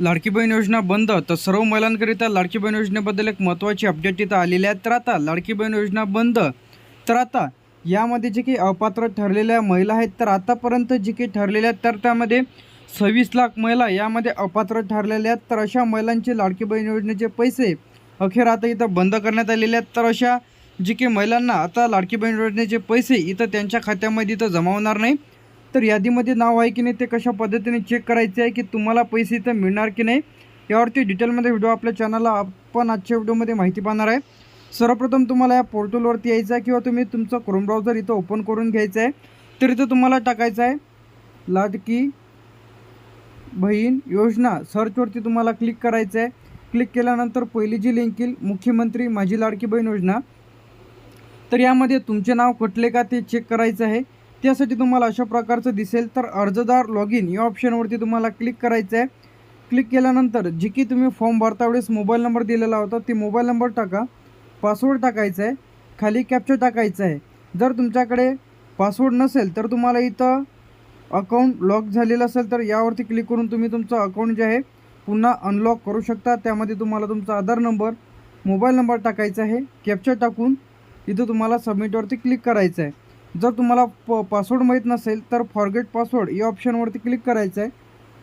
लाडकी बहीण योजना बंद तर सर्व महिलांकरिता लाडकी बहीण योजनेबद्दल एक महत्त्वाची अपडेट इथं आलेली आहे. तर आता लाडकी बहीण योजना बंद तर आता यामध्ये जे काही अपात्र ठरलेल्या महिला आहेत तर आतापर्यंत जे काही ठरलेल्या आहेत तर त्यामध्ये सव्वीस लाख महिला यामध्ये अपात्र ठरलेल्या आहेत. तर अशा महिलांचे लाडकी बहीण योजनेचे पैसे अखेर आता इथं बंद करण्यात आलेले आहेत. तर अशा जी काही महिलांना आता लाडकी बहीण योजनेचे पैसे इथं त्यांच्या खात्यामध्ये इथं जमा होणार नाही. तर यादीमध्ये नाव आहे की नाही ते कशा पद्धतीने चेक करायचे आहे की तुम्हाला पैसे इथं मिळणार की नाही यावरती डिटेलमध्ये व्हिडिओ आपल्या चॅनलला आपण आजच्या व्हिडिओमध्ये माहिती पाहणार आहे. सर्वप्रथम तुम्हाला या पोर्टलवरती यायचं आहे किंवा तुम्ही तुमचं क्रोम ब्राउझर इथं ओपन करून घ्यायचं आहे. तर इथं तुम्हाला टाकायचं आहे लाडकी बहीण योजना. सर्चवरती तुम्हाला क्लिक करायचं आहे. क्लिक केल्यानंतर पहिली जी लिंक येईल मुख्यमंत्री माझी लाडकी बहीण योजना. तर यामध्ये तुमचे नाव कटले का ते चेक करायचं आहे. त्यासाठी तुम्हाला अशा प्रकारचं दिसेल तर अर्जदार लॉग इन या ऑप्शनवरती तुम्हाला क्लिक करायचं आहे क्लिक केल्यानंतर जी की तुम्ही फॉर्म भरता वेळेस मोबाईल नंबर दिलेला होता ते मोबाईल नंबर टाका. पासवर्ड टाकायचा आहे खाली कॅप्चर टाकायचं आहे जर तुमच्याकडे पासवर्ड नसेल तर तुम्हाला इथं अकाउंट लॉक झालेलं असेल तर यावरती क्लिक करून तुम्ही तुमचं अकाउंट जे आहे पुन्हा अनलॉक करू शकता. त्यामध्ये तुम्हाला तुमचा आधार नंबर मोबाईल नंबर टाकायचा आहे. कॅप्चर टाकून इथं तुम्हाला सबमिटवरती क्लिक करायचं आहे जर तुम्हाला प पासवर्ड माहीत नसेल तर फॉरगेट पासवर्ड या ऑप्शनवरती क्लिक करायचं आहे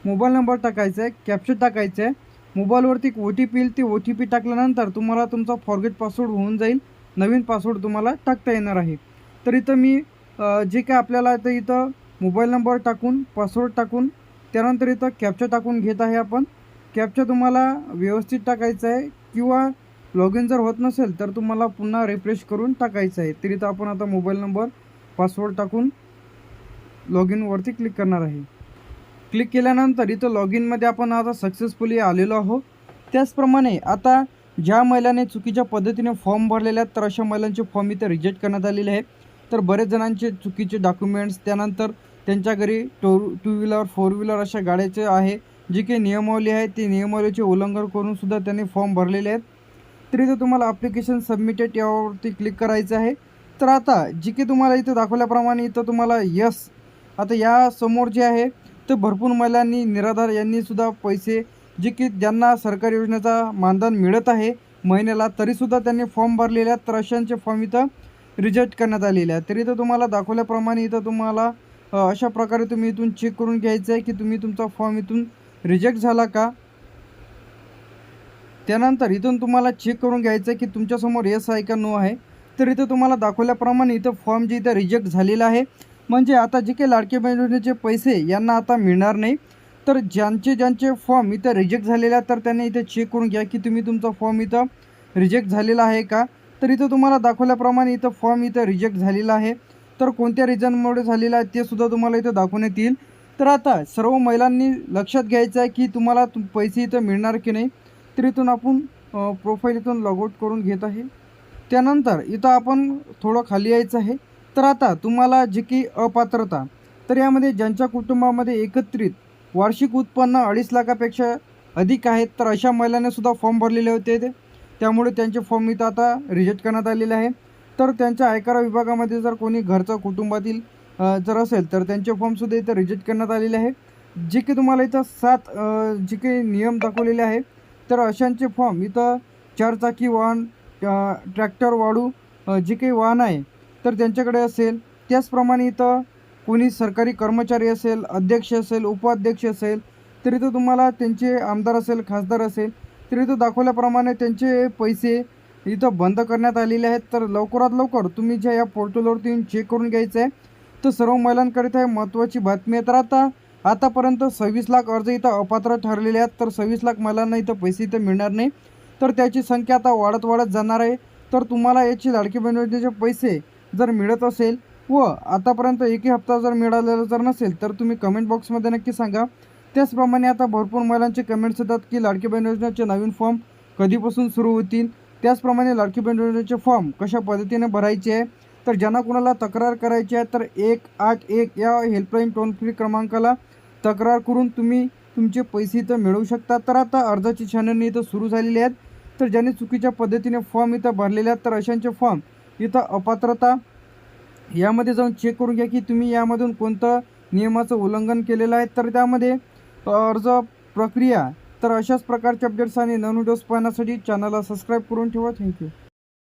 मोबाईल नंबर टाकायचा आहे कॅप्चर टाकायचं आहे मोबाईलवरती एक ओ टी पी येईल ती ओ टी पी टाकल्यानंतर तुम्हाला तुमचा फॉरगेट पासवर्ड होऊन जाईल. नवीन पासवर्ड तुम्हाला टाकता येणार आहे. तर इथं मी जे काय आपल्याला तर इथं मोबाईल नंबर टाकून पासवर्ड टाकून त्यानंतर इथं कॅप्चर टाकून घेत आहे आपण. कॅप्चर तुम्हाला व्यवस्थित टाकायचं आहे किंवा लॉग इन जर होत नसेल तर तुम्हाला पुन्हा रिफ्रेश करून टाकायचं आहे तर इथं आपण आता मोबाईल नंबर पासवर्ड टाकून लॉग इनवरती क्लिक करणार आहे. क्लिक केल्यानंतर इथं लॉग इनमध्ये आपण आता सक्सेसफुली आलेलो आहोत. त्याचप्रमाणे आता ज्या महिलाने चुकीच्या पद्धतीने फॉर्म भरलेले आहेत तर अशा महिलांचे फॉर्म इथे रिजेक्ट करण्यात आलेले आहेत. तर बरेच जणांचे चुकीचे डॉक्युमेंट्स त्यानंतर त्यांच्या घरी two two wheeler four wheeler अशा गाड्याचे आहे जी काही नियमावली आहे ती नियमावलीचे उल्लंघन करूनसुद्धा त्यांनी फॉर्म भरलेले आहेत. तर इथं तुम्हाला ॲप्लिकेशन सबमिटेड यावरती क्लिक करायचं आहे. तर आता जी की तुम्हाला इथं दाखवल्याप्रमाणे इथं तुम्हाला यस आता या समोर जे आहे तर भरपूर महिलांनी निराधार यांनीसुद्धा पैसे जे की ज्यांना सरकारी योजनेचा मानधन मिळत आहे महिन्याला तरीसुद्धा त्यांनी फॉर्म भरलेले आहेत तर अशांचे फॉर्म इथं रिजेक्ट करण्यात आलेले आहेत. तरी इथं तुम्हाला दाखवल्याप्रमाणे इथं तुम्हाला अशा प्रकारे तुम्ही इथून चेक करून घ्यायचं आहे की तुम्ही तुमचा फॉर्म इथून रिजेक्ट झाला का? त्यानंतर इथून तुम्हाला चेक करून घ्यायचं आहे की तुमच्यासमोर येस आहे का नो आहे. तर इथं तुम्हाला दाखवल्याप्रमाणे इथं फॉर्म जे इथं रिजेक्ट झालेला आहे. म्हणजे आता जे काही लाडके बहिणीचे पैसे यांना आता मिळणार नाही. तर ज्यांचे ज्यांचे फॉर्म इथं रिजेक्ट झालेले आहेत तर त्यांनी इथं चेक करून घ्या की तुम्ही तुमचा फॉर्म इथं रिजेक्ट झालेला आहे का? तर इथं तुम्हाला दाखवल्याप्रमाणे इथं फॉर्म इथं रिजेक्ट झालेला आहे. तर कोणत्या रिझनमुळे झालेलं आहे ते सुद्धा तुम्हाला इथं दाखवण्यात येईल. तर आता सर्व महिलांनी लक्षात घ्यायचं आहे की तुम्हाला तुम पैसे इथं मिळणार की नाही? तर इथून आपण प्रोफाईल इथून लॉगआउट करून घेत आहे. त्यानंतर इथं आपण थोडं खाली यायचं आहे. तर आता तुम्हाला जी की अपात्रता तर यामध्ये ज्यांच्या कुटुंबामध्ये एकत्रित वार्षिक उत्पन्न अडीच लाखापेक्षा अधिक आहेत तर अशा महिलांनीसुद्धा फॉर्म भरलेले होते ते. त्यामुळे त्यांचे फॉर्म इथं आता रिजेक्ट करण्यात आलेले आहे. तर त्यांच्या आयकर विभागामध्ये जर कोणी घरचं कुटुंबातील जर असेल तर त्यांचे फॉर्मसुद्धा इथं रिजेक्ट करण्यात आलेले आहे. जे की तुम्हाला इथं सात जे काही नियम दाखवलेले आहे तर अशांचे फॉर्म इथं चारचाकी वाहन ट्रॅक्टर वाढू जे काही वाहन आहे तर त्यांच्याकडे असेल. त्याचप्रमाणे इथं कोणी सरकारी कर्मचारी असेल अध्यक्ष असेल उपाध्यक्ष असेल तर इथं तुम्हाला त्यांचे आमदार असेल खासदार असेल तर इथं दाखवल्याप्रमाणे त्यांचे पैसे इथं बंद करण्यात आलेले आहेत. तर लवकरात लवकर तुम्ही ज्या या पोर्टलवरती येऊन चेक करून घ्यायचं आहे तर सर्व महिलांकरिता हे महत्त्वाची बातमी आहे. तर आता आतापर्यंत सव्वीस लाख अर्ज इथं अपात्र ठरलेले आहेत. तर सव्वीस लाख महिलांना इथं पैसे इथं मिळणार नाही. तर त्याची संख्या आता वाढत वाढत जाणार आहे. तर तुम्हाला याची लाडकी बहीण योजनेचे पैसे जर मिळत असेल व आतापर्यंत एकही हप्ता जर मिळालेला जर नसेल तर तुम्ही कमेंट बॉक्समध्ये नक्की सांगा. त्याचप्रमाणे आता भरपूर महिलांचे कमेंट्स येतात की लाडकी बहीण योजनेचे नवीन फॉर्म कधीपासून सुरू होतील? त्याचप्रमाणे लाडकी बहीण योजनेचे फॉर्म कशा पद्धतीने भरायचे आहे? तर ज्यांना कोणाला तक्रार करायची आहे तर एक आठ एक या हेल्पलाईन टोल फ्री क्रमांकाला तक्रार करून तुम्ही तुमचे पैसे इथं मिळवू शकता. तर आता अर्जाची छाननी इथं सुरू झालेली आहेत. तर ज्यांनी चुकीच्या पद्धतीने फॉर्म इथं भरलेले आहेत तर अशांचे फॉर्म इथं अपात्रता यामध्ये जाऊन चेक करून घ्या की तुम्ही यामधून कोणतं नियमाचं उल्लंघन केलेलं आहे. तर त्यामध्ये अर्ज प्रक्रिया तर अशाच प्रकारचे अपडेट्स आणि नवीन व्हिडिओज पाहण्यासाठी चॅनलला सबस्क्राईब करून ठेवा. थँक्यू